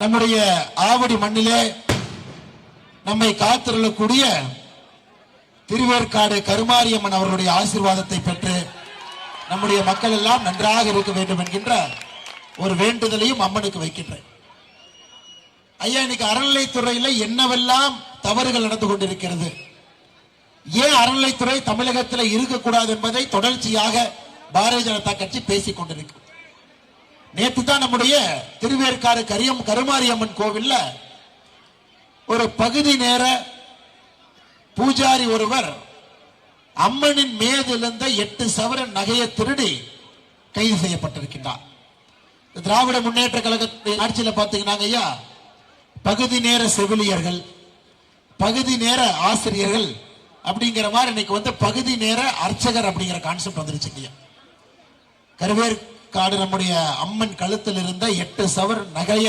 நம்முடைய ஆவடி மண்ணிலே நம்மை காத்திருக்கக்கூடிய திருவேற்காடு கருமாரியம்மன் அவர்களுடைய ஆசீர்வாதத்தை பெற்று நம்முடைய மக்கள் எல்லாம் நன்றாக இருக்க வேண்டும் என்கின்ற ஒரு வேண்டுதலையும் அம்மனுக்கு வைக்கின்றேன். ஐயா இன்னைக்கு அறநிலைத்துறையில என்னவெல்லாம் தவறுகள் நடந்து கொண்டிருக்கிறது? ஏன் அறநிலைத்துறை தமிழகத்தில் இருக்கக்கூடாது என்பதை தொடர்ச்சியாக பாரதிய ஜனதா கட்சி பேசிக் கொண்டிருக்கு. நேற்று தான் நம்முடைய திருவேற்காடு கரியம் கருமாரியம்மன் கோவில்ல ஒரு பகுதி நேர பூஜாரி ஒருவர் அம்மனின் மேதிலிருந்த எட்டு சவர நகையை திருடி கைது செய்யப்பட்டிருக்கின்றார். திராவிட முன்னேற்ற கழகத்தின் ஆட்சியில் பார்த்தீங்கன்னாங்க ஐயா பகுதி நேர செவிலியர்கள் பகுதி நேர ஆசிரியர்கள் அப்படிங்கிற மாதிரி இன்னைக்கு வந்து பகுதி நேர அர்ச்சகர் அப்படிங்கிற கான்செப்ட் வந்துருச்சு ஐயா. காடு நம்முடைய அம்மன் கழுத்தில் இருந்த எட்டு சவர் நகைய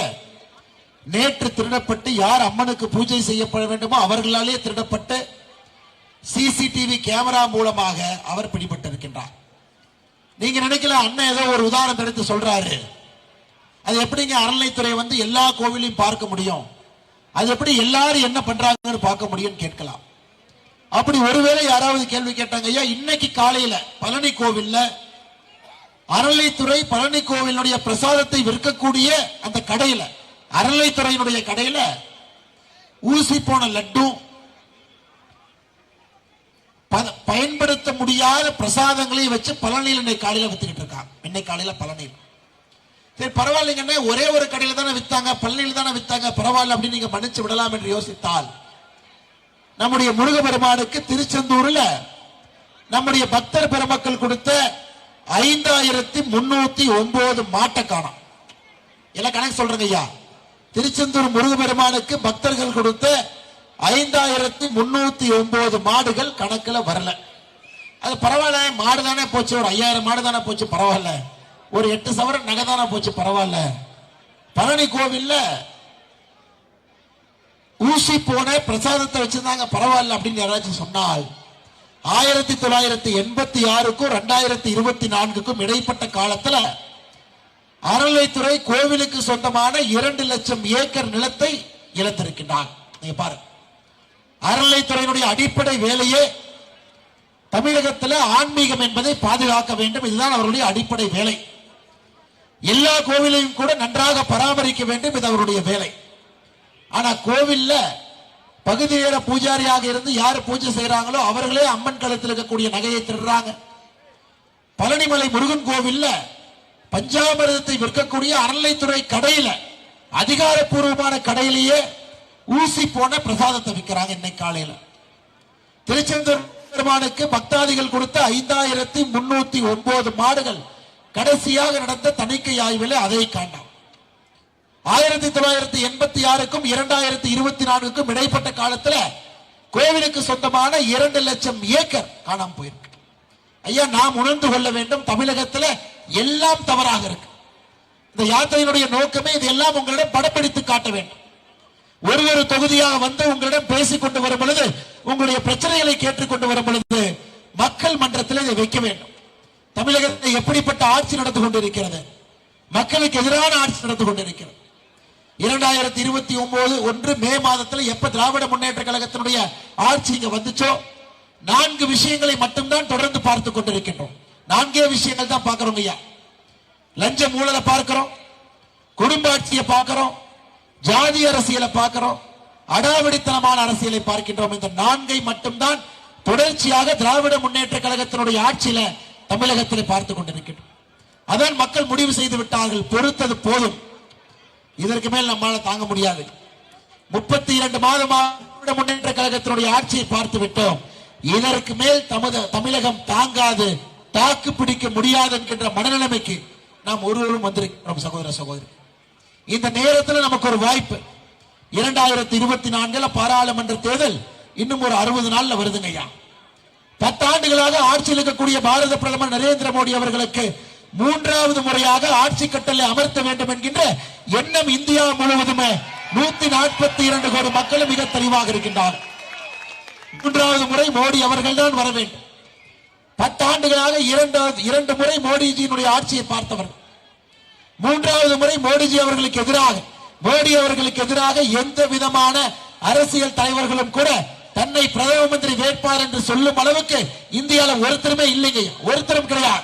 நேற்று திருடப்பட்டு யார் அம்மனுக்கு பூஜை செய்யப்பட வேண்டுமோ அவர்களாலே திருடப்பட்டு சிசிடிவி கேமரா மூலமாக அவர் பிடிபட்டிருக்கின்றார். நீங்க நினைக்கல அண்ணன் ஏதோ ஒரு உதாரணம் எடுத்து சொல்றாரு. அது எப்படிங்க அறநிலைத்துறை வந்து எல்லா கோவிலையும் பார்க்க முடியும்? அது எப்படி எல்லாரும் என்ன பண்றாங்கன்னு பார்க்க முடியும்னு கேட்கலாம். அப்படி ஒருவேளை யாராவது கேள்வி கேட்டாங்க ஐயா இன்னைக்கு காலையில பழனி கோவில்ல அரளித்துறை பழனி கோவிலுடைய பிரசாதத்தை விற்கக்கூடிய அந்த கடையில அரளித்துறையினுடைய கடையில ஊசி போன லட்டும் ப- பயன்படுத்த முடியாத பிரசாதங்களையும் வச்சு பழனியில் இன்னைக்கு காலையில வித்துக்கிட்டு இருக்காங்க. இன்னைக்கு காலையில பழனியில். சரி பரவாயில்லைங்கண்ணே ஒரே ஒரு கடையில தானே வித்தாங்க பழனியில் தானே வித்தாங்க பரவாயில்ல அப்படின்னு நீங்க மன்னிச்சு விடலாம் என்று யோசித்தால் நம்முடைய முருக பெருமானுக்கு திருச்செந்தூர்ல நம்முடைய பக்தர் பெருமக்கள் கொடுத்த ஐந்தாயிரத்தி முன்னூத்தி ஒன்பது மாட்டை காணோம் எல்லாம் கணக்கு சொல்றேங்க ஐயா? திருச்செந்தூர் முருகபெருமானுக்கு பக்தர்கள் கொடுத்த ஐந்தாயிரத்தி முன்னூத்தி ஒன்பது மாடுகள் கணக்கில் வரல. அது பரவாயில்ல மாடு தானே போச்சு ஒரு ஐயாயிரம் மாடு தானே போச்சு பரவாயில்ல. ஒரு எட்டு சவரன் நகை தானே போச்சு பரவாயில்ல. பழனி கோவில்ல ஊசி போன பிரசாதத்தை வச்சிருந்தாங்க பரவாயில்ல அப்படின்னு யாராச்சும் சொன்னால் ஆயிரத்தி தொள்ளாயிரத்தி எண்பத்தி ஆறுக்கும் ரெண்டாயிரத்தி இருபத்தி நான்குக்கும் இடைப்பட்ட காலத்துல அறநிலைத்துறை கோவிலுக்கு சொந்தமான இரண்டு லட்சம் ஏக்கர் நிலத்தை இழந்திருக்கின்றான் நீங்க பாருங்க அறநிலைத்துறையினுடைய அடிப்படை வேலையே தமிழகத்தில் ஆன்மீகம் என்பதை பாதுகாக்க வேண்டும். இதுதான் அவருடைய அடிப்படை வேலை. எல்லா கோவிலையும் கூட நன்றாக பராமரிக்க வேண்டும். இது அவருடைய வேலை. ஆனா கோவில்ல பகுதி நேர பூஜாரியாக இருந்து யார் பூஜை செய்யறாங்களோ அவர்களே அம்மன் களத்தில் இருக்கக்கூடிய நகையை திருடுறாங்க. பழனிமலை முருகன் கோவில்ல பஞ்சாமிரதத்தை விற்கக்கூடிய அறநிலைத்துறை கடையில அதிகாரப்பூர்வமான கடையிலேயே ஊசி போன பிரசாதத்தை விற்கிறாங்க இன்னைக்கு காலையில. திருச்செந்தூர் பெருமானுக்கு பக்தாதிகள் கொடுத்த ஐந்தாயிரத்தி முன்னூத்தி ஒன்பது மாடுகள் கடைசியாக நடந்த தணிக்கை ஆய்வில் அதை காண்டாம் ஆயிரத்தி தொள்ளாயிரத்தி எண்பத்தி ஆறுக்கும் இரண்டாயிரத்தி இருபத்தி நான்குக்கும் இடைப்பட்ட காலத்துல கோவிலுக்கு சொந்தமான இரண்டு லட்சம் ஏக்கர் காணாம போயிருக்கு. ஐயா நாம் உணர்ந்து கொள்ள வேண்டும் தமிழகத்துல எல்லாம் தவறாக இருக்கு. இந்த யாத்திரையினுடைய நோக்கமே இதெல்லாம் உங்களிடம் படப்பிடித்து காட்ட வேண்டும். ஒரு ஒரு தொகுதியாக வந்து உங்களிடம் பேசிக் கொண்டு வரும் பொழுது உங்களுடைய பிரச்சனைகளை கேட்டுக்கொண்டு வரும் பொழுது மக்கள் மன்றத்தில் இதை வைக்க வேண்டும். தமிழகத்தில் எப்படிப்பட்ட ஆட்சி நடந்து கொண்டிருக்கிறது? மக்களுக்கு எதிரான ஆட்சி நடந்து கொண்டிருக்கிறது. இரண்டாயிரத்தி இருபத்தி ஒன்பது ஒன்று மே மாதத்தில் எப்ப திராவிட முன்னேற்ற கழகத்தினுடைய ஆட்சி இங்க வந்துச்சோ? நான்கு விஷயங்களை மட்டும்தான் தொடர்ந்து பார்த்து கொண்டிருக்கின்றோம். நான்கே விஷயங்கள் தான் பார்க்கிறோம் ஐயா. லஞ்ச ஊழலை பார்க்கிறோம் குடும்ப ஆட்சியை பார்க்கிறோம் ஜாதி அரசியலை பார்க்கிறோம் அடாவடித்தனமான அரசியலை பார்க்கின்றோம். இந்த நான்கை மட்டும்தான் தொடர்ச்சியாக திராவிட முன்னேற்ற கழகத்தினுடைய ஆட்சியில தமிழகத்தில் பார்த்து கொண்டிருக்கின்றோம். அதான் மக்கள் முடிவு செய்து விட்டார்கள் பொறுத்தது போதும். இதற்கு மேல் நம்மால் தாங்க முடியாது. முப்பத்தி இரண்டு மாதமாக முன்னேற்ற கழகத்தினுடைய ஆட்சியை பார்த்து விட்டோம். இதற்கு மேல் தமது தமிழகம் தாங்காது தாக்கு பிடிக்க முடியாது என்கின்ற மனநிலைமைக்கு நாம் ஒருவரும் வந்திருக்கிறோம் சகோதர சகோதரி. இந்த நேரத்தில் நமக்கு ஒரு வாய்ப்பு. இரண்டாயிரத்தி இருபத்தி நான்குல பாராளுமன்ற தேர்தல் இன்னும் ஒரு அறுபது நாள்ல வருதுங்க ஐயா பத்தாண்டுகளாக ஆட்சியில் இருக்கக்கூடிய பாரத பிரதமர் நரேந்திர மோடி அவர்களுக்கு மூன்றாவது முறையாக ஆட்சி கட்டளை அமர்த்த வேண்டும் என்கின்ற எண்ணம் இந்தியா முழுவதுமே நூத்தி நாற்பத்தி இரண்டு கோடி மக்களும் மிக தெளிவாக இருக்கின்றார் மூன்றாவது முறை மோடி அவர்கள் தான் வர வேண்டும். பத்தாண்டுகளாக இரண்டாவது இரண்டு முறை மோடிஜியினுடைய ஆட்சியை பார்த்தவர் மூன்றாவது முறை மோடிஜி அவர்களுக்கு எதிராக மோடி அவர்களுக்கு எதிராக எந்த விதமான அரசியல் தலைவர்களும் கூட தன்னை பிரதம மந்திரி வேட்பாளர் என்று சொல்லும் அளவுக்கு இந்தியால ஒருத்தருமே இல்லைங்க ஒருத்தரும் கிடையாது.